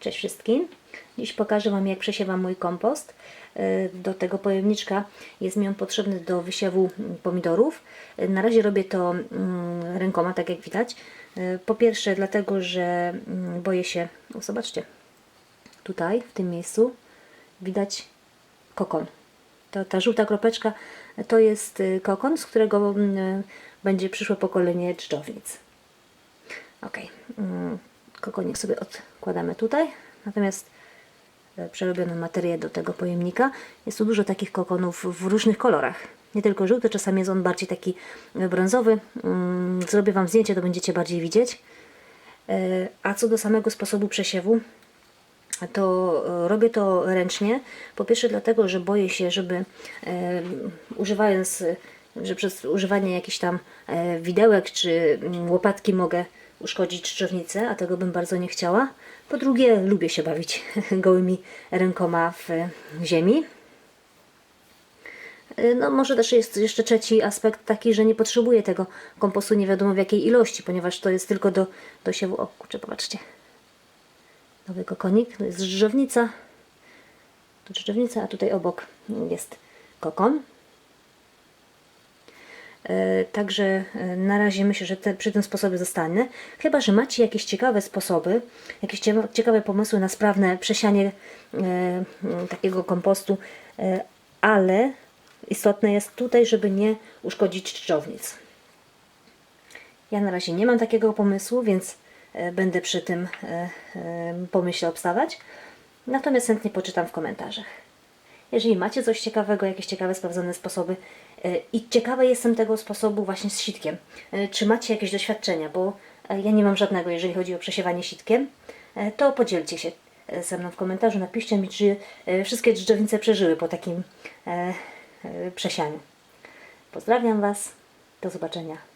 Cześć wszystkim. Dziś pokażę Wam jak przesiewam mój kompost. E, Do tego pojemniczka jest mi on potrzebny do wysiewu pomidorów. E, Na razie robię to mm, rękoma, tak jak widać. E, Po pierwsze dlatego, że mm, boję się... O, zobaczcie, tutaj w tym miejscu widać kokon. Ta żółta kropeczka to jest kokon, z którego mm, będzie przyszłe pokolenie dżdżownic. Ok, kokonik sobie odkładamy tutaj, natomiast e, przerobioną materię do tego pojemnika. Jest tu dużo takich kokonów w różnych kolorach. Nie tylko żółty, czasami jest on bardziej taki e, brązowy. Mm, Zrobię Wam zdjęcie, to będziecie bardziej widzieć. E, A co do samego sposobu przesiewu, to robię to ręcznie. Po pierwsze dlatego, że boję się, żeby używając, że przez używanie jakichś tam widełek czy mm, łopatki mogę uszkodzić dżdżownicę, a tego bym bardzo nie chciała. Po drugie lubię się bawić gołymi rękoma w ziemi. E, No, może też jest jeszcze trzeci aspekt taki, że nie potrzebuję tego kompostu nie wiadomo w jakiej ilości, ponieważ to jest tylko do, do siewu. O kurczę, popatrzcie nowy kokonik. To jest drżownica. Tu drżownica, a tutaj obok jest kokon. E, Także e, na razie myślę, że te, przy tym sposobie zostanę. Chyba, że macie jakieś ciekawe sposoby, jakieś cie- ciekawe pomysły na sprawne przesianie e, takiego kompostu, ale istotne jest tutaj, żeby nie uszkodzić dżdżownic. Ja na razie nie mam takiego pomysłu, więc będę przy tym pomyśle obstawać. Natomiast chętnie poczytam w komentarzach. Jeżeli macie coś ciekawego, jakieś ciekawe, sprawdzone sposoby e, i ciekawa jestem tego sposobu właśnie z sitkiem. E, Czy macie jakieś doświadczenia, bo e, ja nie mam żadnego, jeżeli chodzi o przesiewanie sitkiem, to podzielcie się ze mną w komentarzu, napiszcie mi, czy wszystkie dżdżownice przeżyły po takim przesianiu. Pozdrawiam Was, do zobaczenia